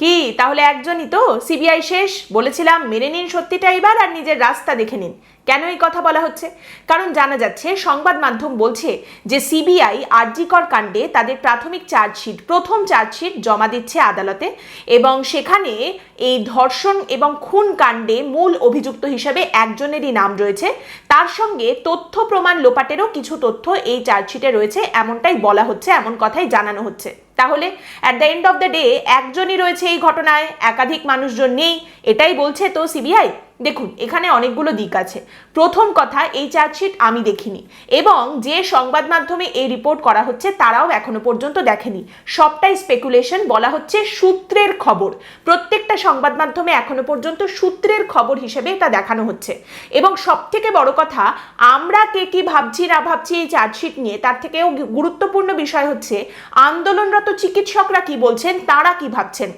কি? তাহলে একজনই তো। সিবিআই শেষ। বলেছিলাম, মেনে নিন সত্যিটা এবার আর নিজের রাস্তা দেখে নিন। কেন এই কথা বলা হচ্ছে? কারণ জানা যাচ্ছে, সংবাদ মাধ্যম বলছে যে সিবিআই আরজিকর কাণ্ডে তাদের প্রাথমিক চার্জশিট, প্রথম চার্জশিট জমা দিচ্ছে আদালতে এবং সেখানে এই ধর্ষণ এবং খুন কাণ্ডে মূল অভিযুক্ত হিসেবে একজনেরই নাম রয়েছে। তার সঙ্গে তথ্য প্রমাণ লোপাটেরও কিছু তথ্য এই চার্জশিটে রয়েছে, এমনটাই বলা হচ্ছে, এমন কথাই জানানো হচ্ছে। তাহলে at the end of the day একজনই রয়েছে এই ঘটনায়, একাধিক মানুষজন নেই, এটাই বলছে তো সিবিআই? দেখুন, এখানে অনেকগুলো দিক আছে। প্রথম কথা, এই চার্জশিট আমি দেখিনি। এবং যে সংবাদ মাধ্যমে এই রিপোর্ট করা হচ্ছে, তারাও এখনও পর্যন্ত দেখেনি। সবটাই স্পেকুলেশন বলা হচ্ছে সূত্রের খবর। প্রত্যেকটা সংবাদ মাধ্যমে এখনও পর্যন্ত সূত্রের খবর হিসেবে এটা দেখানো হচ্ছে। এবং সব থেকে বড় কথা, আমরা কে কি ভাবছি, না ভাবছি এই চার্জশিট নিয়ে, তার থেকেও গুরুত্বপূর্ণ বিষয় হচ্ছে, আন্দোলনরত চিকিৎসকরা কি বলছেন, তারা কি ভাবছেন?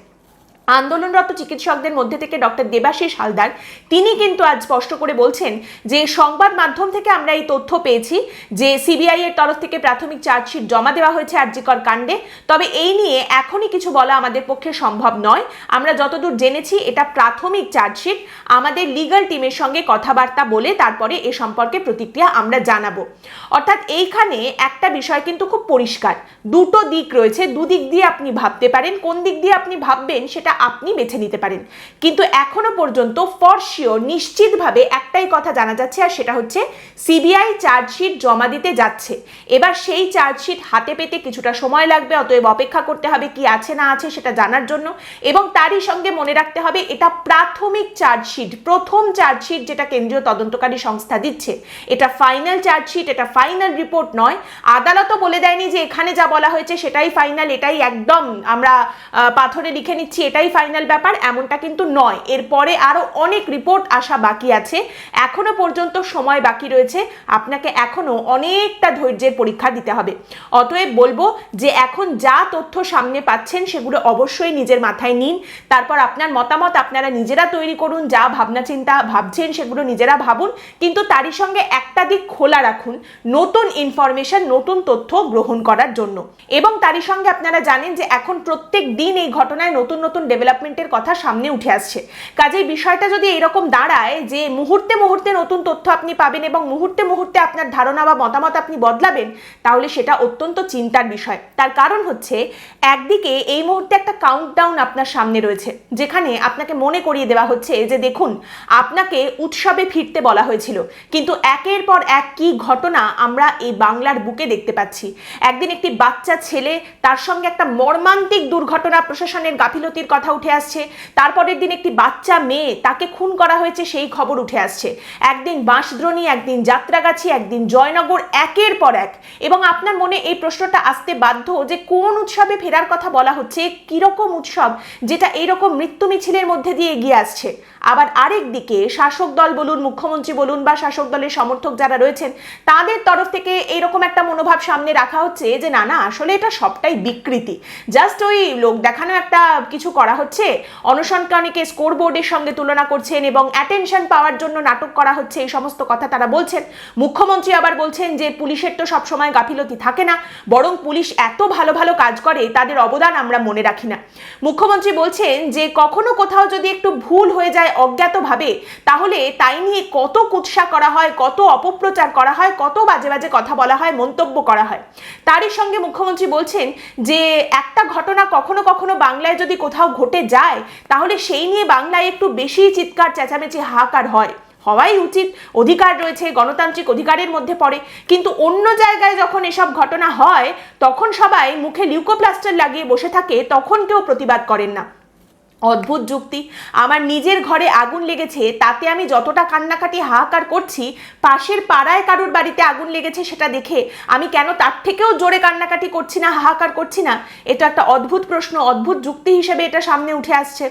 আন্দোলনরত চিকিৎসকদের মধ্যে থেকে ডক্টর দেবাশিস হালদার। তিনি কিন্তু আজ স্পষ্ট করে বলছেন যে, সংবাদ মাধ্যম থেকে আমরা এই তথ্য পেয়েছি যে, সিবিআই এর তরফ থেকে প্রাথমিক চার্জশিট জমা দেওয়া হয়েছে আরজিকর কাণ্ডে। তবে এই নিয়ে এখনই কিছু বলা আমাদের পক্ষে সম্ভব নয়। আমরা যতদূর জেনেছি, এটা প্রাথমিক চার্জশিট। আমাদের লিগাল টিমের সঙ্গে কথাবার্তা বলে তারপরে এ সম্পর্কে প্রতিক্রিয়া আমরা জানাব। অর্থাৎ এইখানে একটা বিষয় কিন্তু খুব পরিষ্কার। দুটো দিক রয়েছে। দুদিক দিয়ে আপনি ভাবতে পারেন, কোন দিক দিয়ে আপনি ভাববেন সেটা আপনি বেছে নিতে পারেন। কিন্তু এখনও পর্যন্ত ফর শিওর নিশ্চিতভাবে একটাই কথা জানা যাচ্ছে আর সেটা হচ্ছে সিবিআই চার্জশিট জমা দিতে যাচ্ছে। এবার সেই চার্জশিট হাতে পেতে কিছুটা সময় লাগবে, অতএব অপেক্ষা করতে হবে কি আছে না আছে সেটা জানার জন্য এবং তারই সঙ্গে মনে রাখতে হবে এটা প্রাথমিক চার্জশিট প্রথম চার্জশিট যেটা কেন্দ্রীয় তদন্তকারী সংস্থা দিচ্ছে। এটা ফাইনাল চার্জশিট এটা ফাইনাল রিপোর্ট নয়। আদালতও বলে দেয়নি যে এখানে যা বলা হয়েছে সেটাই ফাইনাল এটাই একদম আমরা পাথরে লিখে নিচ্ছি, এটাই ফাইনাল ব্যাপার, এমনটা কিন্তু নয়। এরপরে আরও অনেক রিপোর্ট আসা বাকি আছে। এখনও পর্যন্ত সময় বাকি রয়েছে। আপনাকে এখনও অনেকটা ধৈর্যের পরীক্ষা দিতে হবে। অতএব বলব যে এখন যা তথ্য সামনে পাচ্ছেন, সেগুলো অবশ্যই নিজের মাথায় নিন। তারপর আপনার মতামত আপনারা নিজেরা তৈরি করুন, যা ভাবনা চিন্তা ভাবছেন, সেগুলো নিজেরা ভাবুন। কিন্তু তারই সঙ্গে একটা দিক খোলা রাখুন, নতুন ইনফরমেশন নতুন তথ্য গ্রহণ করার জন্য। এবং তারই সঙ্গে আপনারা জানেন যে এখন প্রত্যেক দিন এই ঘটনায় নতুন নতুন ডেভেলপমেন্টের কথা সামনে উঠে আসছে। কাজেই বিষয়টা যদি এরকম দাঁড়ায় যে মুহূর্তে মুহূর্তে নতুন তথ্য আপনি পাবেন এবং মুহূর্তে মুহূর্তে আপনার ধারণা বা মতামত আপনি বদলাবেন, তাহলে সেটা অত্যন্ত চিন্তার বিষয়। তার কারণ হচ্ছে, একদিকে এই মুহূর্তে একটা কাউন্টডাউন আপনার সামনে রয়েছে, যেখানে আপনাকে মনে করিয়ে দেওয়া হচ্ছে যে দেখুন, আপনাকে উৎসবে ফিরতে বলা হয়েছিল। কিন্তু একের পর এক কি ঘটনা আমরা এই বাংলার বুকে দেখতে পাচ্ছি। একদিন একটি বাচ্চা ছেলে, তার সঙ্গে একটা মর্মান্তিক দুর্ঘটনা প্রশাসনের গাফিলতির কথা উঠে আসছে। তারপরের দিন একটি বাচ্চা মেয়ে তাকে খুন করা হয়েছে, সেই খবর উঠে আসছে। একদিন বাঁশদ্রোণী, একদিন যাত্রাগাছি, একদিন জয়নগর, একের পর এক। এবং আপনার মনে এই প্রশ্নটা আসতে বাধ্য যে কোন উৎসবে ফেরার কথা বলা হচ্ছে, কীরকম উৎসব যেটা এইরকম মৃত্যু মিছিলের মধ্যে দিয়ে এগিয়ে আসছে? আবার আরেক দিকে শাসক দল বলুন, মুখ্যমন্ত্রী বলুন বা শাসক দলের সমর্থক যারা রয়েছেন, তাদের তরফ থেকে এইরকম একটা মনোভাব সামনে রাখা হচ্ছে যে, না না, আসলে এটা সবটাই বিকৃতি। জাস্ট ওই লোক দেখানো একটা কিছু করা হচ্ছে। অনশনকারীকে স্কোর বোর্ডের সঙ্গে তুলনা করছেন এবং অ্যাটেনশন পাওয়ার জন্য নাটক করা হচ্ছে, এই সমস্ত কথা তারা বলছেন। মুখ্যমন্ত্রী আবার বলছেন যে, পুলিশের তো সবসময় গাফিলতি থাকে না, বরং পুলিশ এত ভালো ভালো কাজ করে, তাদের অবদান আমরা মনে রাখি না। মুখ্যমন্ত্রী বলছেন যে, কখনো কোথাও যদি একটু ভুল হয়ে যায় অজ্ঞাতভাবে, তাহলে তাই নিয়ে কত কুৎসা করা হয়, কত অপপ্রচার করা হয়, কত বাজে বাজে কথা বলা হয়, মন্তব্য করা হয়। তারই সঙ্গে মুখ্যমন্ত্রী বলছেন যে, একটা ঘটনা কখনো কখনো বাংলায় যদি কোথাও ঘটে যায়, তাহলে সেই নিয়ে বাংলায় একটু বেশি চিৎকার, চেঁচামেচি, হাহাকার হয়। হওয়াই উচিত। অধিকার রয়েছে, গণতান্ত্রিক অধিকারের মধ্যে পড়ে। কিন্তু অন্য জায়গায় যখন এসব ঘটনা হয়, তখন সবাই মুখে লিউকোপ্লাস্টার লাগিয়ে বসে থাকে, তখন কেউ প্রতিবাদ করেন না। অদ্ভুত যুক্তি। আমার নিজের ঘরে আগুন লেগেছে, তাতে আমি যতটা কান্নাকাটি হাহাকার করছি, পাশের পাড়ায় কারোর বাড়িতে আগুন লেগেছে সেটা দেখে আমি কেন তার থেকেও জোরে কান্নাকাটি করছি না, হাহাকার করছি না? এটা একটা অদ্ভুত প্রশ্ন, অদ্ভুত যুক্তি হিসেবে এটা সামনে উঠে আসছে।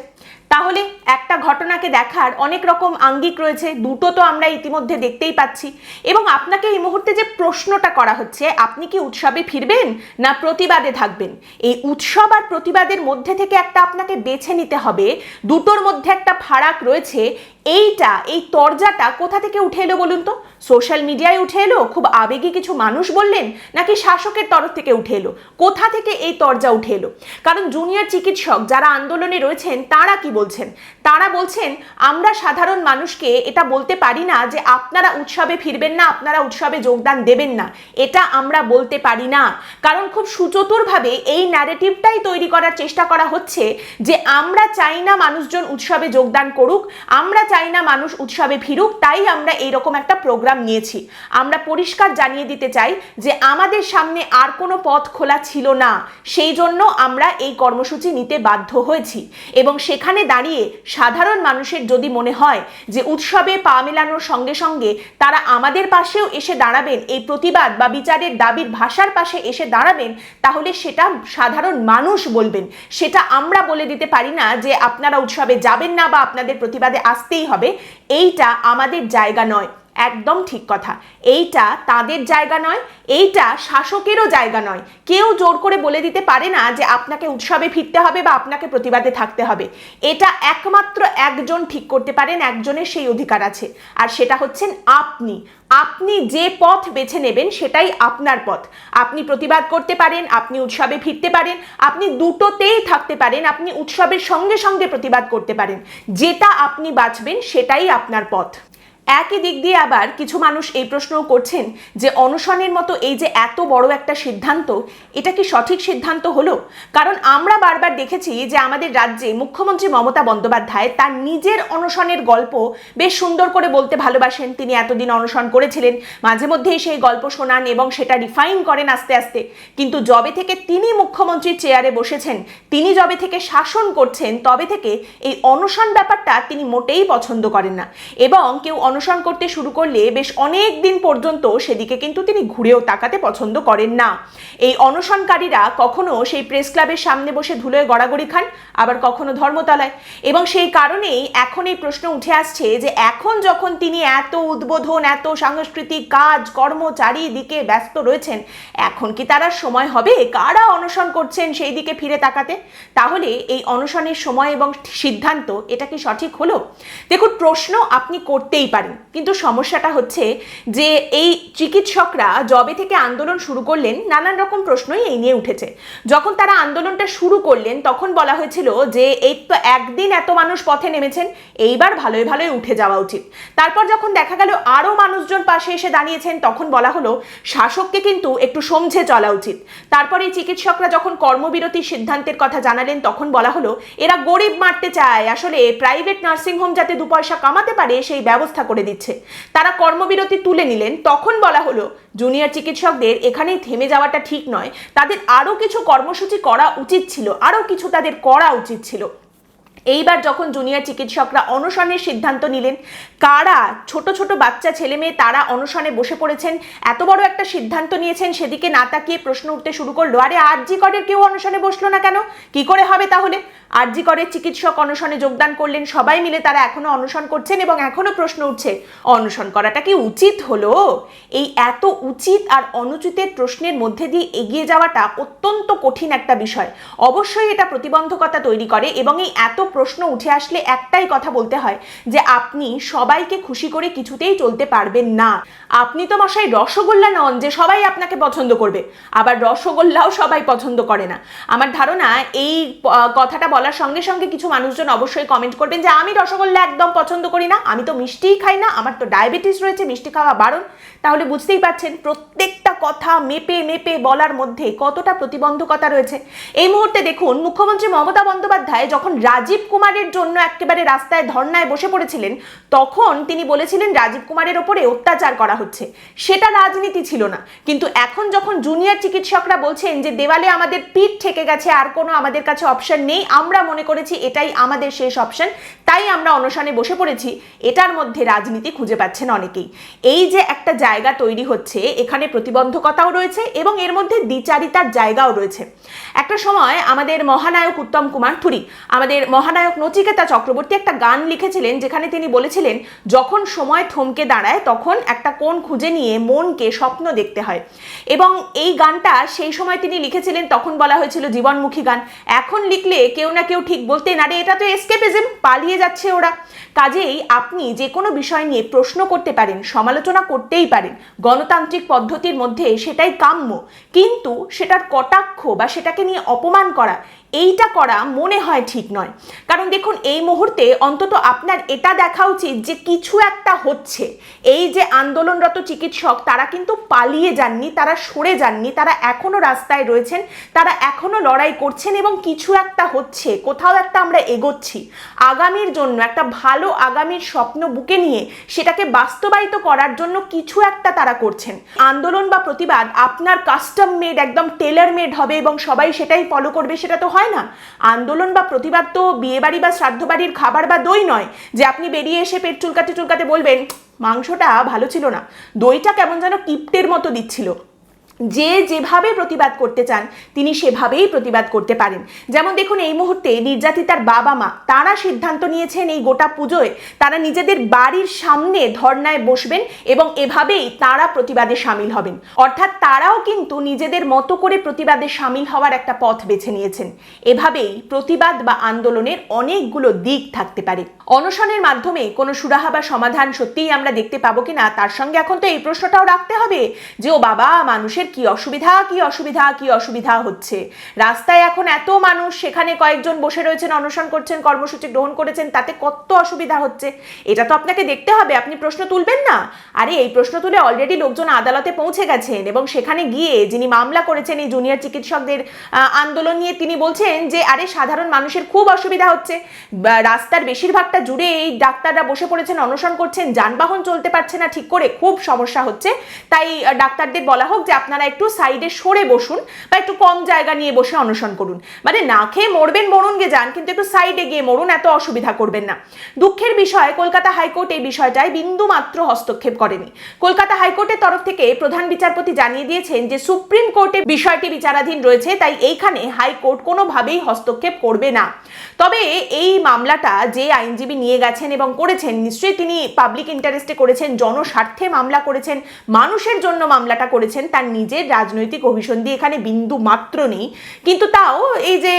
তাহলে একটা ঘটনাকে দেখার অনেক রকম আঙ্গিক রয়েছে, দুটো তো আমরা ইতিমধ্যে দেখতেই পাচ্ছি। এবং আপনাকে এই মুহূর্তে যে প্রশ্নটা করা হচ্ছে, আপনি কি উৎসবে ফিরবেন না প্রতিবাদে থাকবেন? এই উৎসব আর প্রতিবাদের মধ্যে থেকে একটা আপনাকে বেছে নিতে হবে। দুটোর মধ্যে একটা ফারাক রয়েছে এইটা, এই তরজাটা কোথা থেকে উঠে এলো বলুন তো? সোশ্যাল মিডিয়ায় উঠে এলো? খুব আবেগী কিছু মানুষ বললেন নাকি শাসকের তরফ থেকে উঠে এলো? কোথা থেকে এই তরজা উঠে এলো? কারণ জুনিয়র চিকিৎসক যারা আন্দোলনে রয়েছেন, তারা কি বলছেন? তারা বলছেন, আমরা সাধারণ মানুষকে এটা বলতে পারি না যে আপনারা উৎসবে ফিরবেন না, আপনারা উৎসবে যোগদান দেবেন না। এটা আমরা বলতে পারি না। কারণ খুব সুচতুরভাবে এই ন্যারেটিভটাই তৈরি করার চেষ্টা করা হচ্ছে যে আমরা চাই না মানুষজন উৎসবে যোগদান করুক, আমরা চাই না মানুষ উৎসবে ফিরুক, তাই আমরা এইরকম একটা প্রোগ্রাম নিয়েছি। আমরা পরিষ্কার জানিয়ে দিতে চাই যে আমাদের সামনে আর কোনো পথ খোলা ছিল না। সেই জন্য আমরা এই কর্মসূচি নিতে বাধ্য হয়েছি। এবং সেখানে দাঁড়িয়ে সাধারণ মানুষের যদি মনে হয় যে উৎসবে পা মেলানোর সঙ্গে সঙ্গে তারা আমাদের পাশেও এসে দাঁড়াবেন, এই প্রতিবাদ বা বিচারের দাবির ভাষার পাশে এসে দাঁড়াবেন, তাহলে সেটা সাধারণ মানুষ বলবেন। সেটা আমরা বলে দিতে পারি না যে আপনারা উৎসবে যাবেন না বা আপনাদের প্রতিবাদে আসতেই হবে। এইটা আমাদের জায়গা নয়। একদম ঠিক কথা। এইটা তাদের জায়গা নয়, এইটা শাসকেরও জায়গা নয়। কেউ জোর করে বলে দিতে পারে না যে আপনাকে উৎসবে ফিরতে হবে বা আপনাকে প্রতিবাদে থাকতে হবে। এটা একমাত্র একজন ঠিক করতে পারেন, একজনের সেই অধিকার আছে। আর সেটা হচ্ছেন আপনি। আপনি যে পথ বেছে নেবেন সেটাই আপনার পথ। আপনি প্রতিবাদ করতে পারেন, আপনি উৎসবে ফিরতে পারেন, আপনি দুটোতেই থাকতে পারেন, আপনি উৎসবের সঙ্গে সঙ্গে প্রতিবাদ করতে পারেন। যেটা আপনি বাঁচবেন সেটাই আপনার পথ। একই দিক দিয়ে আবার কিছু মানুষ এই প্রশ্নও করছেন যে অনশনের মতো এই যে এত বড় একটা সিদ্ধান্ত, এটা কি সঠিক সিদ্ধান্ত হলো? কারণ আমরা বারবার দেখেছি যে আমাদের রাজ্যে মুখ্যমন্ত্রী মমতা বন্দ্যোপাধ্যায় তার নিজের অনশনের গল্প বেশ সুন্দর করে বলতে ভালোবাসেন। তিনি এতদিন অনশন করেছিলেন, মাঝে মধ্যেই সেই গল্প শোনান এবং সেটা রিফাইন করেন আস্তে আস্তে। কিন্তু জবে থেকে তিনি মুখ্যমন্ত্রীর চেয়ারে বসেছেন, তিনি জবে থেকে শাসন করছেন, তবে থেকে এই অনশন ব্যাপারটা তিনি মোটেই পছন্দ করেন না। এবং কেউ অনশন করতে শুরু করলে বেশ অনেক দিন পর্যন্ত সেদিকে কিন্তু তিনি ঘুরেও তাকাতে পছন্দ করেন না। এই অনশনকারীরা কখনো সেই প্রেস ক্লাবের সামনে বসে ধুলোয় গড়াগড়ি খান, আবার কখনো ধর্মতলায়। এবং সেই কারণেই এখন এই প্রশ্ন উঠে আসছে যে এখন যখন তিনি এত উদ্বোধন, এত সাংস্কৃতিক কাজ, কর্ম চারিদিকে ব্যস্ত রয়েছেন, এখন কি তারা সময় হবে? কারা অনশন করছেন সেই দিকে ফিরে তাকাতে? তাহলে এই অনশনের সময় এবং সিদ্ধান্ত এটা কি সঠিক হলো? দেখুন, প্রশ্ন আপনি করতেই পারেন। কিন্তু সমস্যাটা হচ্ছে যে এই চিকিৎসকরা জবে থেকে আন্দোলন শুরু করলেন, নানান রকম প্রশ্নই এই নিয়ে উঠেছে। যখন তারা আন্দোলনটা শুরু করলেন, তখন বলা হয়েছিল যে এই তো একদিন এত মানুষ পথে নেমেছেন, এইবার ভালোই ভালোই উঠে যাওয়া উচিত। তারপর যখন দেখা গেল আরও মানুষজন পাশে এসে দাঁড়িয়েছেন, তখন বলা হলো শাসককে কিন্তু একটু সমঝে চলা উচিত। তারপরে এই চিকিৎসকরা যখন কর্মবিরতির সিদ্ধান্তের কথা জানালেন, তখন বলা হলো, এরা গরিব মারতে চায়। আসলে প্রাইভেট নার্সিংহোম যাতে দু পয়সা কামাতে পারে, সেই ব্যবস্থা করে দিচ্ছে। তারা কর্মবিরতি তুলে নিলেন। তখন বলা হলো, জুনিয়র চিকিৎসকদের এখানেই থেমে যাওয়াটা ঠিক নয়। তাদের আরও কিছু কর্মসূচি করা উচিত ছিল, আরও কিছু তাদের করা উচিত ছিল। এইবার যখন জুনিয়র চিকিৎসকরা অনশনের সিদ্ধান্ত নিলেন কারা ছোট ছোট বাচ্চা ছেলে মেয়ে তারা অনশনে বসে পড়েছেন? এত বড় একটা সিদ্ধান্ত নিয়েছেন, সেদিকে না তাকিয়ে প্রশ্ন উঠতে শুরু করল। আরে আরজি করের কেউ অনশনে বসল না কেন? কি করে হবে তাহলে? আরজি করের চিকিৎসক অনশনে যোগদান করলেন, সবাই মিলে তারা এখনও অনশন করছেন এবং এখনও প্রশ্ন উঠছে, অনশন করাটা কি উচিত হলো? এই এত উচিত আর অনুচিতের প্রশ্নের মধ্যে দিয়ে এগিয়ে যাওয়াটা অত্যন্ত কঠিন একটা বিষয়। অবশ্যই এটা প্রতিবন্ধকতা তৈরি করে এবং এই এত প্রশ্ন উঠে আসলে একটাই কথা বলতে হয় যে আপনি সবাইকে খুশি করে কিছুতেই চলতে পারবেন না। আপনি তো মশাই রসগোল্লা নন যে সবাই আপনাকে পছন্দ করবে। আবার রসগোল্লাও সবাই পছন্দ করে না। আমার ধারণা এই কথাটা বলার সঙ্গে সঙ্গে কিছু মানুষজন অবশ্যই কমেন্ট করবেন যে, আমি রসগোল্লা একদম পছন্দ করি না। আমি তো মিষ্টিই খাই না। আমার তো ডায়াবেটিস রয়েছে, মিষ্টি খাওয়া বারণ। তাহলে বুঝতেই পারছেন, প্রত্যেকটা কথা মেপে মেপে বলার মধ্যে কতটা প্রতিবন্ধকতা রয়েছে। এই মুহূর্তে দেখুন, মুখ্যমন্ত্রী মমতা বন্দ্যোপাধ্যায় যখন রাজীব কুমারের জন্য একেবারে রাস্তায় ধর্নায় বসে পড়েছিলেন, তখন তিনি বলেছিলেন, রাজীব কুমারের ওপরে অত্যাচার করা হচ্ছে। সেটা রাজনীতি ছিল না। কিন্তু এখন যখন জুনিয়র চিকিৎসকরা বলছেন যে, দেওয়ালে আমাদের পিঠ ঠেকে গেছে, আর কোনো আমাদের কাছে অপশন নেই, আমরা মনে করেছি এটাই আমাদের শেষ অপশন তাই আমরা অনশনে বসে পড়েছি, এটার মধ্যে রাজনীতি খুঁজে পাচ্ছেন অনেকেই। এই যে একটা জায়গা তৈরি হচ্ছে, এখানে প্রতিবন্ধকতাও রয়েছে এবং এর মধ্যে দ্বিচারিতার জায়গাও রয়েছে। একটা সময় আমাদের মহানায়ক উত্তম কুমার থুরি, আমাদের মহানায়ক নচিকেতা চক্রবর্তী একটা গান লিখেছিলেন, যেখানে তিনি বলেছিলেন যখন সময় থমকে দাঁড়ায়, তখন একটা কোণ খুঁজে নিয়ে মনকে স্বপ্ন দেখতে হয়। এবং এই গানটা সেই সময় তিনি লিখেছিলেন, তখন বলা হয়েছিল জীবনমুখী গান। এখন লিখলে কেউ না কেউ ঠিক বলতেন, আরে, এটা তো এসকেপিজম পালিয়ে যাচ্ছে ওরা। কাজেই আপনি যে কোনো বিষয় নিয়ে প্রশ্ন করতে পারেন, সমালোচনা করতেই পারেন, গণতান্ত্রিক পদ্ধতির মধ্যে সেটাই কাম্য। কিন্তু সেটার কটাক্ষ বা সেটাকে নিয়ে অপমান করা এইটা করা মনে হয় ঠিক নয়। কারণ দেখুন, এই মুহূর্তে অন্তত আপনার এটা দেখা উচিত যে কিছু একটা হচ্ছে। এই যে আন্দোলনরত চিকিৎসক, তারা কিন্তু পালিয়ে যাননি, তারা সরে যাননি, তারা এখনও রাস্তায় রয়েছেন, তারা এখনও লড়াই করছেন এবং কিছু একটা হচ্ছে, কোথাও একটা আমরা এগোচ্ছি। আগামীর জন্য, একটা ভালো আগামীর স্বপ্ন বুকে নিয়ে সেটাকে বাস্তবায়িত করার জন্য কিছু একটা তারা করছেন। আন্দোলন বা প্রতিবাদ আপনার কাস্টম মেড একদম টেলার মেড হবে এবং সবাই সেটাই ফলো করবে, সেটা তো হয় না। আন্দোলন বা প্রতিবাদ তো বিয়েবাড়ি বা শ্রাদ্ধ বাড়ির খাবার বা দই নয়। যে আপনি বেরিয়ে এসে পেট চুলকাতে চুলকাতে বলবেন, মাংসটা ভালো ছিল না। দইটা কেমন যেন কিপ্টের মতো দিচ্ছিল। যে যেভাবে প্রতিবাদ করতে চান, তিনি সেভাবেই প্রতিবাদ করতে পারেন। যেমন দেখুন, এই মুহূর্তে নির্যাতিতার বাবা মা, তারা সিদ্ধান্ত নিয়েছেন এই গোটা পুজোয় তারা নিজেদের বাড়ির সামনে ধর্নায় বসবেন এবং এভাবেই তারা প্রতিবাদে সামিল হবেন। অর্থাৎ তারাও কিন্তু নিজেদের মতো করে প্রতিবাদে সামিল হওয়ার একটা পথ বেছে নিয়েছেন। এভাবেই প্রতিবাদ বা আন্দোলনের অনেকগুলো দিক থাকতে পারে। অনশনের মাধ্যমে কোনো সুরাহা বা সমাধান সত্যিই আমরা দেখতে পাবো কিনা, তার সঙ্গে এখন তো এই প্রশ্নটাও রাখতে হবে যে, ও বাবা, মানুষের কি অসুবিধা কি অসুবিধা কি অসুবিধা হচ্ছে? রাস্তায় এখন এত মানুষ, সেখানে কয়েকজন বসে রয়েছেন, অনশন করছেন, কর্মসূচি গ্রহণ করেছেন, তাতে কত অসুবিধা হচ্ছে? এটা তো আপনাকে দেখতে হবে, আপনি প্রশ্ন তুলবেন না। আরে, এই প্রশ্ন তুলে অলরেডি লোকজন আদালতে পৌঁছে গেছেন এবং সেখানে গিয়ে যিনি মামলা করেছেন, এই জুনিয়র চিকিৎসকদের আন্দোলন নিয়ে তিনি বলছেন যে, আরে, সাধারণ মানুষের খুব অসুবিধা হচ্ছে। রাস্তার বেশিরভাগটা জুড়ে এই ডাক্তাররা বসে পড়েছেন, অনশন করছেন, যানবাহন চলতে পারছে না ঠিক করে, খুব সমস্যা হচ্ছে। তাই ডাক্তারদের বলা হোক যে, আপনারা একটু সাইডে সরে বসুন বা একটু কম জায়গা নিয়ে বসে অনশন করুন। মানে না খেয়ে মরবেন, মরুন গে যান, কিন্তু একটু সাইডে গিয়ে মরুন, এত অসুবিধা করবেন না। দুঃখের বিষয়, কলকাতা হাইকোর্ট এই বিষয়টায় বিন্দু মাত্র হস্তক্ষেপ করেনি। কলকাতা হাইকোর্টের তরফ থেকে প্রধান বিচারপতি জানিয়ে দিয়েছেন যে, সুপ্রিম কোর্টে বিষয়টি বিচারাধীন রয়েছে, তাই এইখানে হাইকোর্ট কোনোভাবেই হস্তক্ষেপ করবে না। তবে এই মামলাটা যে আইনজীবী নিয়ে গেছেন এবং করেছেন, নিশ্চয়ই তিনি পাবলিক ইন্টারেস্টে করেছেন, জনস্বার্থে মামলা করেছেন, মানুষের জন্য মামলাটা করেছেন, তার নিজের রাজনৈতিক অভিসন্ধি এখানে বিন্দু মাত্র নেই। কিন্তু তাও এই যে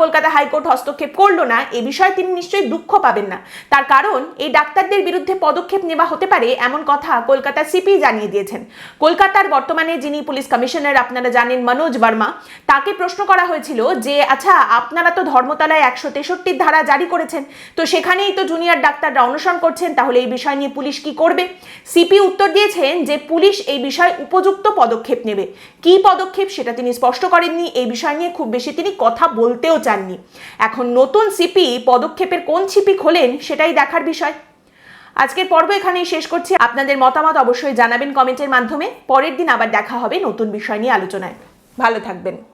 কলকাতা হাইকোর্ট হস্তক্ষেপ করল না, এ বিষয়ে তিনি নিশ্চয়ই দুঃখ পাবেন না। তার কারণ, এই ডাক্তারদের বিরুদ্ধে পদক্ষেপ নেওয়া হতে পারে এমন কথা কলকাতা সিপি জানিয়ে দিয়েছেন। কলকাতার বর্তমানে যিনি পুলিশ কমিশনার, আপনারা জানেন মনোজ বর্মা, তাকে প্রশ্ন করা হয়েছিল যে আচ্ছা আপনারা তো ধর্মতলায় একশো তেষট্টির ধারা জারি করেছেন, তো সেখানেই তো জুনিয়র ডাক্তাররা অনশন করছেন, তাহলে এই বিষয় নিয়ে পুলিশ কি করবে? সিপি উত্তর দিয়েছেন যে, পুলিশ এই বিষয়ে উপযুক্ত পদক্ষেপ নেবে। কি পদক্ষেপ সেটা তিনি স্পষ্ট করেননি, এই বিষয় নিয়ে খুব বেশি তিনি কথা বলতেও চাননি। এখন নতুন সিপি পদক্ষেপের কোন ছিপি খোলেন সেটাই দেখার বিষয়। আজকের পর্ব এখানেই শেষ করছি। আপনাদের মতামত অবশ্যই জানাবেন কমেন্টের মাধ্যমে। পরের দিন আবার দেখা হবে নতুন বিষয় নিয়ে আলোচনায়। ভালো থাকবেন।